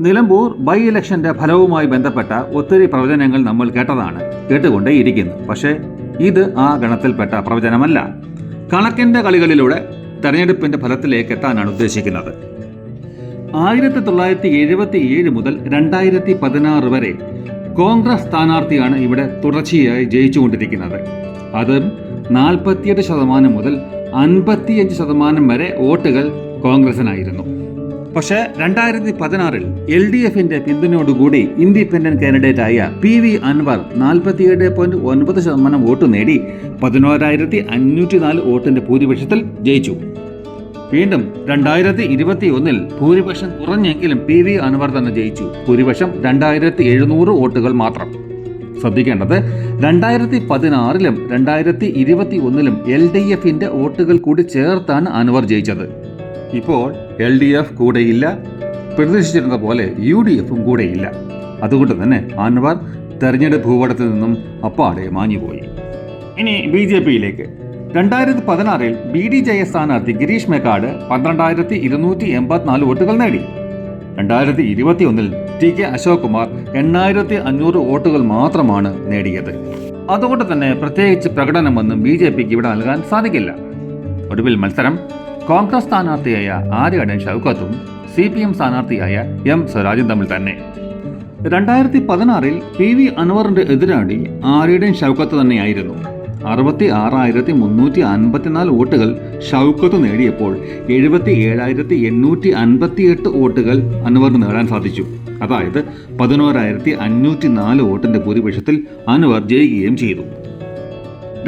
Nilambur by ഇലക്ഷന്റെ ഫലവുമായി ബന്ധപ്പെട്ട ഒത്തിരി പ്രവചനങ്ങൾ നമ്മൾ കേട്ടതാണ് കേട്ടുകൊണ്ടേയിരിക്കുന്നു പക്ഷേ ഇത് ആ ഗണത്തിൽപ്പെട്ട പ്രവചനമല്ല. കണക്കിന്റെ കളികളിലൂടെ തെരഞ്ഞെടുപ്പിന്റെ ഫലത്തിലേക്ക് എത്താനാണ് ഉദ്ദേശിക്കുന്നത്. ആയിരത്തി തൊള്ളായിരത്തി എഴുപത്തി ഏഴ് മുതൽ രണ്ടായിരത്തി പതിനാറ് വരെ കോൺഗ്രസ് സ്ഥാനാർത്ഥിയാണ് ഇവിടെ തുടർച്ചയായി ജയിച്ചുകൊണ്ടിരിക്കുന്നത്. അതും നാൽപ്പത്തിയെട്ട് ശതമാനം മുതൽ അൻപത്തിയഞ്ച് ശതമാനം വരെ വോട്ടുകൾ കോൺഗ്രസിനായിരുന്നു. പക്ഷേ രണ്ടായിരത്തി പതിനാറിൽ എൽ ഡി എഫിന്റെ പിന്തുണയോടുകൂടി ഇൻഡിപെൻഡന്റ് കാൻഡിഡേറ്റ് ആയ പി വി അൻവർ നാൽപ്പത്തിയേഴ് പോയിന്റ് ഒൻപത് ശതമാനം വോട്ട് നേടി പതിനോരായിരത്തി അഞ്ഞൂറ്റി നാല് വോട്ടിന്റെ ഭൂരിപക്ഷത്തിൽ ജയിച്ചു. വീണ്ടും രണ്ടായിരത്തി ഇരുപത്തി ഒന്നിൽ ഭൂരിപക്ഷം കുറഞ്ഞെങ്കിലും പി വി അൻവർ തന്നെ ജയിച്ചു. ഭൂരിപക്ഷം രണ്ടായിരത്തി എഴുന്നൂറ് വോട്ടുകൾ മാത്രം. ശ്രദ്ധിക്കേണ്ടത് രണ്ടായിരത്തി പതിനാറിലും രണ്ടായിരത്തി ഇരുപത്തി ഒന്നിലും എൽ ഡി എഫിന്റെ വോട്ടുകൾ കൂടി ചേർത്താണ് അൻവർ ജയിച്ചത്. ഇപ്പോൾ എൽ ഡി എഫ് കൂടെയില്ല. പ്രതീക്ഷിച്ചിരുന്ന പോലെ യു ഡി എഫും കൂടെയില്ല. അതുകൊണ്ട് തന്നെ അൻവർ തെരഞ്ഞെടുപ്പ് ഭൂപടത്തിൽ നിന്നും അപ്പാടെ മാഞ്ഞുപോയി. ഇനി ബി ജെ പിയിലേക്ക്. രണ്ടായിരത്തി പതിനാറിൽ ബി ഡി ജെ എസ് സ്ഥാനാർത്ഥി ഗിരീഷ് മേക്കാട് പന്ത്രണ്ടായിരത്തി ഇരുന്നൂറ്റി എൺപത്തിനാല് വോട്ടുകൾ നേടി. രണ്ടായിരത്തി ഇരുപത്തി ഒന്നിൽ ടി കെ അശോക് കുമാർ എണ്ണായിരത്തി അഞ്ഞൂറ് വോട്ടുകൾ മാത്രമാണ് നേടിയത്. അതുകൊണ്ട് തന്നെ പ്രത്യേകിച്ച് പ്രകടനമൊന്നും ബി ജെ പിക്ക് ഇവിടെ നൽകാൻ സാധിക്കില്ല. ഒടുവിൽ മത്സരം കോൺഗ്രസ് സ്ഥാനാർത്ഥിയായ ആര്യാടൻ ഷൗക്കത്തും സി പി എം സ്ഥാനാർത്ഥിയായ എം സ്വരാജും തമ്മിൽ തന്നെ. രണ്ടായിരത്തി പതിനാറിൽ പി വി അൻവറിന്റെ എതിരാളി ആര്യടൻ ഷൗക്കത്ത് തന്നെയായിരുന്നു. അറുപത്തി ആറായിരത്തി മുന്നൂറ്റി അൻപത്തിനാല് വോട്ടുകൾ ഷൗക്കത്ത് നേടിയപ്പോൾ എഴുപത്തി ഏഴായിരത്തി എണ്ണൂറ്റി അൻപത്തിയെട്ട് വോട്ടുകൾ അൻവറിന് നേടാൻ സാധിച്ചു. അതായത് പതിനോരായിരത്തി അഞ്ഞൂറ്റി നാല് വോട്ടിന്റെ ഭൂരിപക്ഷത്തിൽ അൻവർ ജയിക്കുകയും ചെയ്തു.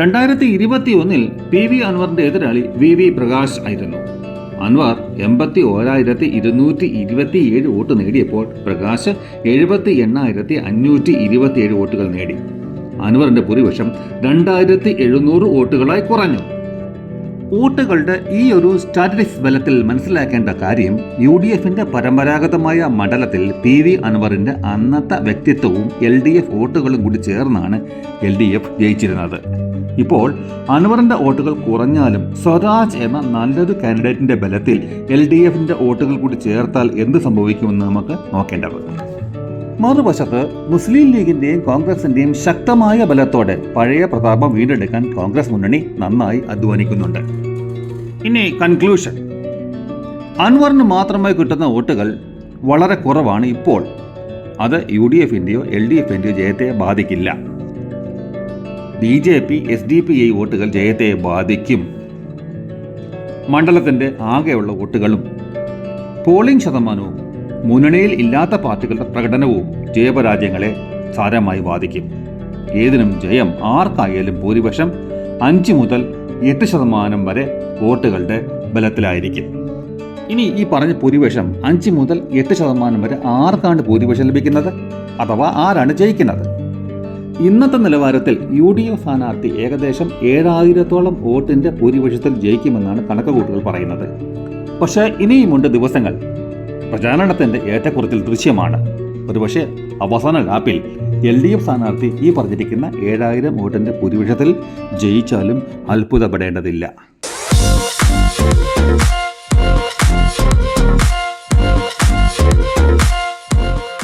രണ്ടായിരത്തി ഇരുപത്തി ഒന്നിൽ പി വി അൻവറിന്റെ എതിരാളി വി വി പ്രകാശ് ആയിരുന്നു. അൻവർ എൺപത്തി ഓരായിരത്തി ഇരുന്നൂറ്റി ഇരുപത്തിയേഴ് വോട്ട് നേടിയപ്പോൾ പ്രകാശ് എഴുപത്തി എണ്ണായിരത്തി അഞ്ഞൂറ്റി ഇരുപത്തിയേഴ് വോട്ടുകൾ നേടി. അൻവറിന്റെ ഭൂരിപക്ഷം രണ്ടായിരത്തി എഴുന്നൂറ് വോട്ടുകളായി കുറഞ്ഞു. വോട്ടുകളുടെ ഈ ഒരു സ്റ്റാറ്റിസ്റ്റിക്സ് ബലത്തിൽ മനസ്സിലാക്കേണ്ട കാര്യം യു ഡി എഫിന്റെ പരമ്പരാഗതമായ മണ്ഡലത്തിൽ പി വി അൻവറിന്റെ അന്നത്തെ വ്യക്തിത്വവും എൽ ഡി എഫ് വോട്ടുകളും കൂടി ചേർന്നാണ് എൽ ഡി എഫ് ജയിച്ചിരുന്നത്. ഇപ്പോൾ അൻവറിന്റെ വോട്ടുകൾ കുറഞ്ഞാലും സ്വരാജ് എന്ന നല്ലൊരു കാൻഡിഡേറ്റിന്റെ ബലത്തിൽ എൽ ഡി എഫിന്റെ വോട്ടുകൾ കൂടി ചേർത്താൽ എന്ത് സംഭവിക്കുമെന്ന് നമുക്ക് നോക്കേണ്ടത് മറുവശത്ത് മുസ്ലിം ലീഗിന്റെയും കോൺഗ്രസിന്റെയും ശക്തമായ ബലത്തോടെ പഴയ പ്രതാപം വീണ്ടെടുക്കാൻ കോൺഗ്രസ് മുന്നണി നന്നായി അധ്വാനിക്കുന്നുണ്ട്. ഇനി കൺക്ലൂഷൻ അൻവറിന് മാത്രമായി കിട്ടുന്ന വോട്ടുകൾ വളരെ കുറവാണ് ഇപ്പോൾ. അത് യു ഡി എഫിന്റെയോ എൽ ഡി എഫിന്റെയോ ജയത്തെ ബാധിക്കില്ല. B J P S D P I വോട്ടുകൾ ജയത്തെ ബാധിക്കും. മണ്ഡലത്തിന്റെ ആകെയുള്ള വോട്ടുകളും പോളിംഗ് ശതമാനവും മുന്നണിയിൽ ഇല്ലാത്ത പാർട്ടികളുടെ പ്രകടനവും ജയപരാജയങ്ങളെ സാരമായി ബാധിക്കും. ഏതിനും ജയം ആർക്കായാലും ഭൂരിപക്ഷം അഞ്ച് മുതൽ എട്ട് ശതമാനം വരെ വോട്ടുകളുടെ ബലത്തിലായിരിക്കും. ഇനി ഈ പറഞ്ഞ ഭൂരിപക്ഷം അഞ്ച് മുതൽ എട്ട് ശതമാനം വരെ ആർക്കാണ് ഭൂരിപക്ഷം ലഭിക്കുന്നത്? അഥവാ ആരാണ് ജയിക്കുന്നത്? ഇന്നത്തെ നിലവാരത്തിൽ യു ഡി എഫ് സ്ഥാനാർത്ഥി ഏകദേശം ഏഴായിരത്തോളം വോട്ടിന്റെ ഭൂരിപക്ഷത്തിൽ ജയിക്കുമെന്നാണ് കണക്കുകൂട്ടുകൾ പറയുന്നത്. പക്ഷേ ഇനിയുമുണ്ട് ദിവസങ്ങൾ. പ്രചാരണത്തിന്റെ ഏറ്റക്കുറച്ചിൽ ദൃശ്യമാണ്. ഒരുപക്ഷെ അവസാന ലാപ്പിൽ എൽ ഡി എഫ് സ്ഥാനാർത്ഥി ഈ പറഞ്ഞിരിക്കുന്ന ഏഴായിരം വോട്ടിന്റെ ഭൂരിപക്ഷത്തിൽ ജയിച്ചാലും അത്ഭുതപ്പെടേണ്ടതില്ല.